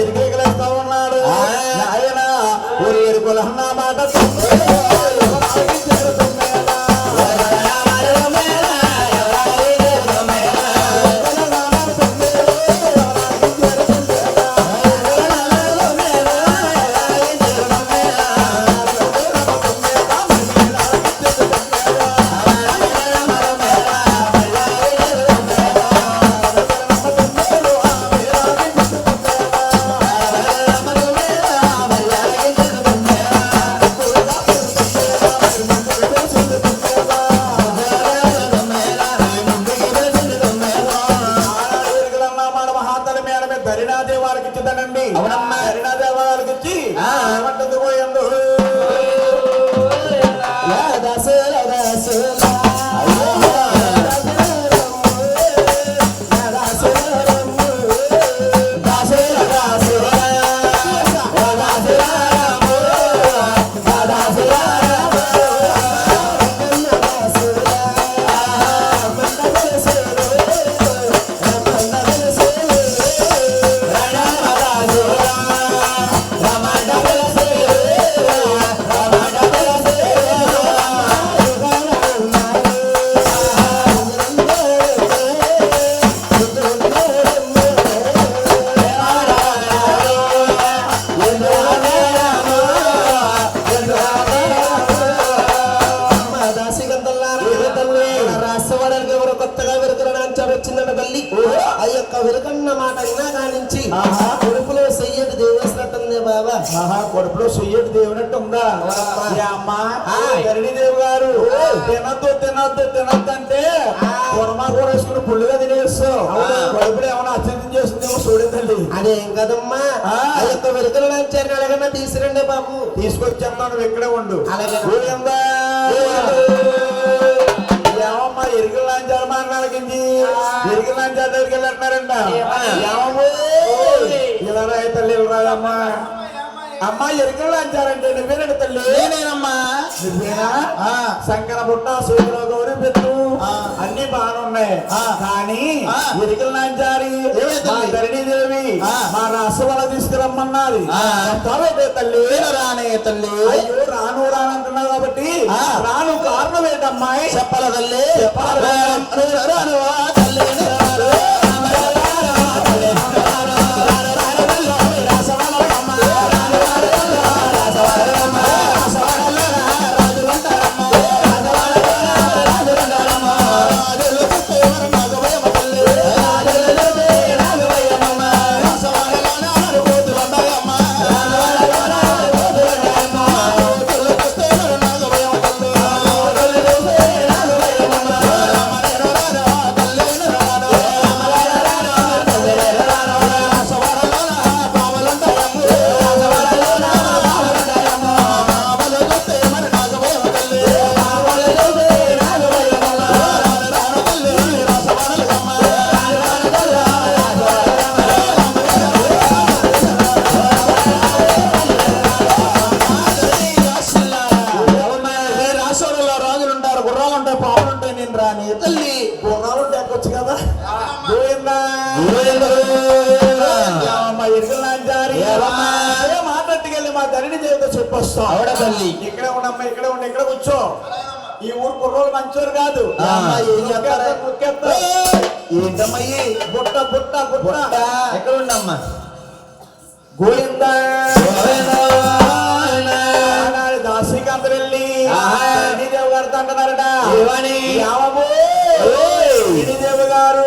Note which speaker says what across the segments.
Speaker 1: ఎరికేకలేస్తా ఉన్నాడు. ఆయన ఊరి ఎరుకుల అన్న మాట తినద్దు తినద్దు తినద్దు అంటే కురమా కూర వేసుకుని పుల్లుగా తినేస్తావు? కడుపులో ఏమైనా అత్యంతం చేస్తుందేమో చూడే తల్లి
Speaker 2: అదేం కదమ్మా.
Speaker 1: ఆ.
Speaker 2: యొక్క వెరుకడానికి ఎలాగన్నా తీసురండి బాబు.
Speaker 1: తీసుకొచ్చేస్తాను నువ్వు ఇక్కడే ఉండు.
Speaker 2: అలాగే.
Speaker 1: ఏమమ్మా ఎరికల లాంచారు మాట్లాడకింది ఎరికల లాంచారు దగ్గరికి ఏమమ్మో? ఇలా రా తల్లి రాదమ్మా అమ్మా ఎరికల లాంచారంటే నువ్వేనండి తల్లి?
Speaker 2: నేనేనమ్మా.
Speaker 1: నువ్వేనా? శంకర బుట్ట సూర్య గౌరి పెట్టు అన్ని బాగున్నాయి కానీ. ఎరికల
Speaker 2: ఏమే
Speaker 1: మా? ధరణిదేవి. మా రాసవల తీసుకురమ్మన్నది. చెప్తావేంటి తల్లి?
Speaker 2: రానే తల్లి.
Speaker 1: అయ్యో రాను రానంటున్నావు కాబట్టి
Speaker 2: ఆ.
Speaker 1: రాను కారణం ఏంటమ్మాయి?
Speaker 2: చెప్పాల తల్లి?
Speaker 1: చెప్పాలి.
Speaker 2: రాను, తల్లి.
Speaker 1: మా ధరణి దేవత చెప్పొస్తాం
Speaker 2: ఆవిడ తల్లి.
Speaker 1: ఇక్కడే ఉండమ్మా ఇక్కడే ఉండి ఇక్కడ కూర్చో. ఈ ఊరు కుర్రోలు మంచోరు కాదు.
Speaker 2: ఆ, ఏం చేస్తారు?
Speaker 1: ముక్కేస్తారు.
Speaker 2: ఏంటమ్మా ఈ?
Speaker 1: బుట్ట బుట్ట బుట్ట.
Speaker 2: ఎక్కడ ఉండమ్మా
Speaker 1: గోవిందా. దాసికాంత వెళ్ళి. దేవు గారు అంటున్నారట
Speaker 2: ఏమని?
Speaker 1: దేవు గారు.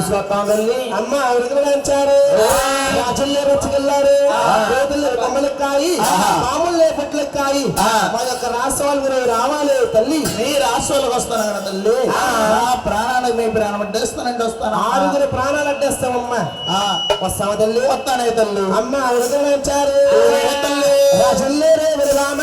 Speaker 3: తల్లి అమ్మ వెలుగైన అంచారు రాజుల్లే రచ్చగల్లారు కోతలే కొమ్మలే కాయి పాములే పుట్లే కాయి మా యొక్క రాష్ట్రాలు మీరు రావాలి తల్లి.
Speaker 4: మీ రాష్ట్రాలకు వస్తాను కదా తల్లి. ఆ. ప్రాణాలకు మీ ప్రాణం అడ్డేస్తానండి వస్తాను.
Speaker 3: ఆరుగురు ప్రాణాలు అడ్డేస్తామమ్మా
Speaker 4: ఆ,
Speaker 3: వస్తామా తల్లి?
Speaker 4: వస్తానే తల్లి.
Speaker 3: అమ్మ
Speaker 4: తల్లి?
Speaker 3: రాజుల్లే రే రామ.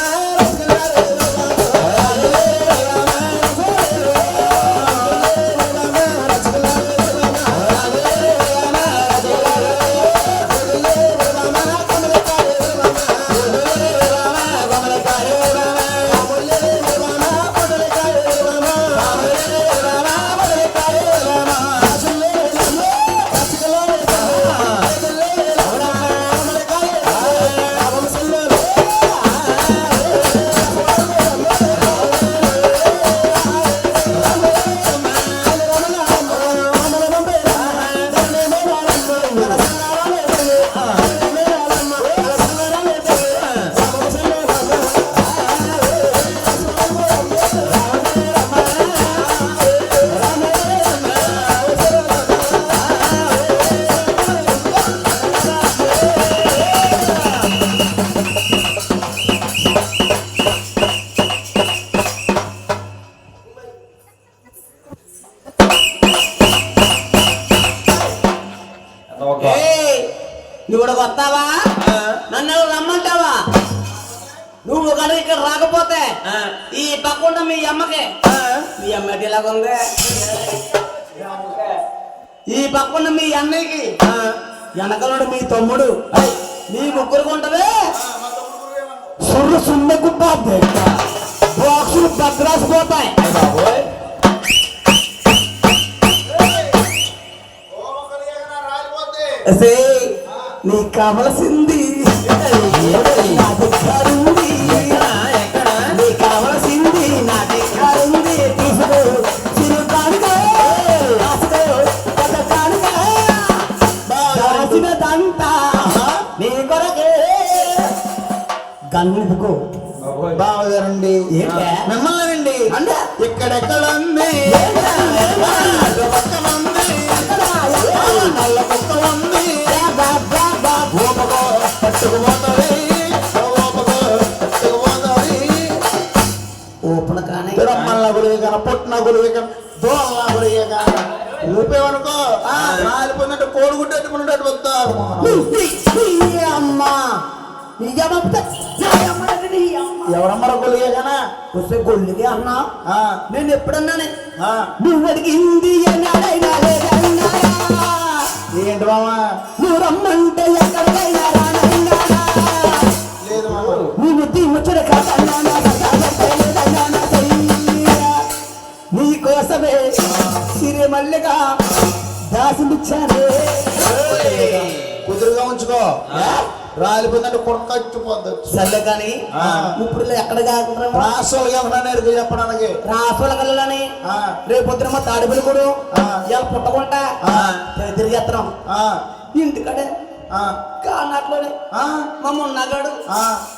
Speaker 5: రమ్మంటావా నువ్వు కనుక ఇక్కడ రాకపోతే ఈ పక్కన మీ అమ్మకి. మీ అమ్మ ఎటు ఇలాగుంది ఈ పక్కన మీ అన్నయ్యకి. వెనకలుడు మీ తమ్ముడు. మీ ముగ్గురు ఉంటది సుర్రు సున్నకు బాక్సులు భద్రాసి పోతాయి. ఏయ్, నీకు కావలసింది కొరకే గన్నుకో.
Speaker 4: బావగారండి? మిమ్మల్ని
Speaker 5: అంటే
Speaker 4: ఇక్కడెక్కడ ఉంది రాలిపోయినట్టు
Speaker 5: అమ్మా
Speaker 4: ఎవరమ్మర గురువు
Speaker 5: వస్తే అన్నా
Speaker 4: ఆ,
Speaker 5: నేను ఎప్పుడన్నానే
Speaker 4: ఆ,
Speaker 5: నువ్వు అడిగింది
Speaker 4: ఏంటి మామా
Speaker 5: నువ్వు రమ్మంటే ఎక్కడికైనా
Speaker 4: లేదు మామ
Speaker 5: నువ్వు నీ కోసమే సిరి మల్లిగా దాసులు
Speaker 4: కుదురుగా ఉంచుకో. రాలిపోయిందంటే కొడకచ్చిపోద్ది
Speaker 5: సర్లే కానీ. ఇప్పుడు ఎక్కడ కాకుండా
Speaker 4: ఏమన్నా నేర్పు చెప్పడానికి
Speaker 5: రాసుల కళ్ళని
Speaker 4: ఆ,
Speaker 5: రేపు పొద్దున మా తాడిపల్లి కూడా. ఇలా పుట్టకుంటా
Speaker 4: ఆ.
Speaker 5: తిరిగేస్తున్నాం
Speaker 4: ఆ,
Speaker 5: ఇంటికడే
Speaker 4: ఆ,
Speaker 5: కానట్లోనే మా మున్నగాడు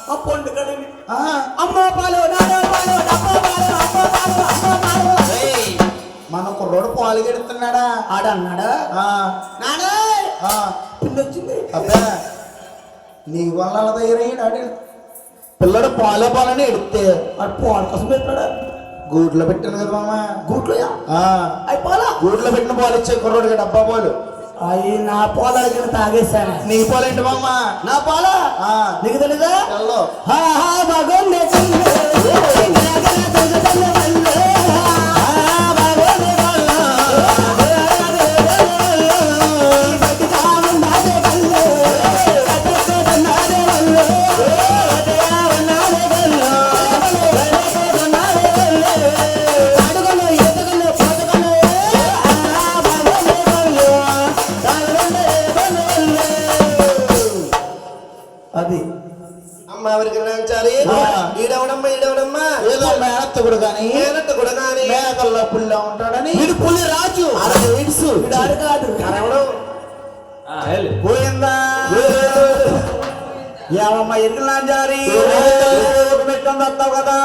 Speaker 5: మా పొండుగడని
Speaker 4: ఆ.
Speaker 5: అమ్మో పాలు అమ్మో పాలు అమ్మో పాలు అమ్మో పాలు
Speaker 4: మన కుర్రోడు పాలు గెడుతున్నాడా
Speaker 5: ఆడు
Speaker 4: అన్నాడా
Speaker 5: నాడే
Speaker 4: అబ్బా నీ వల్ల అలా తయారయ్యాడు పిల్లడు పాలే పాలని ఎడితే
Speaker 5: ఆడు పాల కోసం పెట్టాడా
Speaker 4: గూట్లో పెట్టాను కదా మామ
Speaker 5: గూట్లో
Speaker 4: అయి
Speaker 5: పాలా
Speaker 4: గూట్లో పెట్టిన పాలు ఇచ్చే కుర్రోడికి డబ్బా పాలు
Speaker 5: అవి నా పాలు అడిగిన తాగేశాను
Speaker 4: నీ పాలేంటి మామ
Speaker 5: నా పాలా నీకు తెలీదా హా హా
Speaker 2: భగవన్ ఏడవడమ్మా
Speaker 4: ఏడవడమ్మా కూడా కానీ
Speaker 2: కూడా
Speaker 4: మేకల్లో పుల్లా ఉంటాడని.
Speaker 5: వీడు పులి రాజు.
Speaker 4: అలా ఎయిడ్స్
Speaker 5: వీడు అడగాడు
Speaker 2: కరవడం పోయిందా ఏమమ్మా ఎరుకులా జారి. కదా.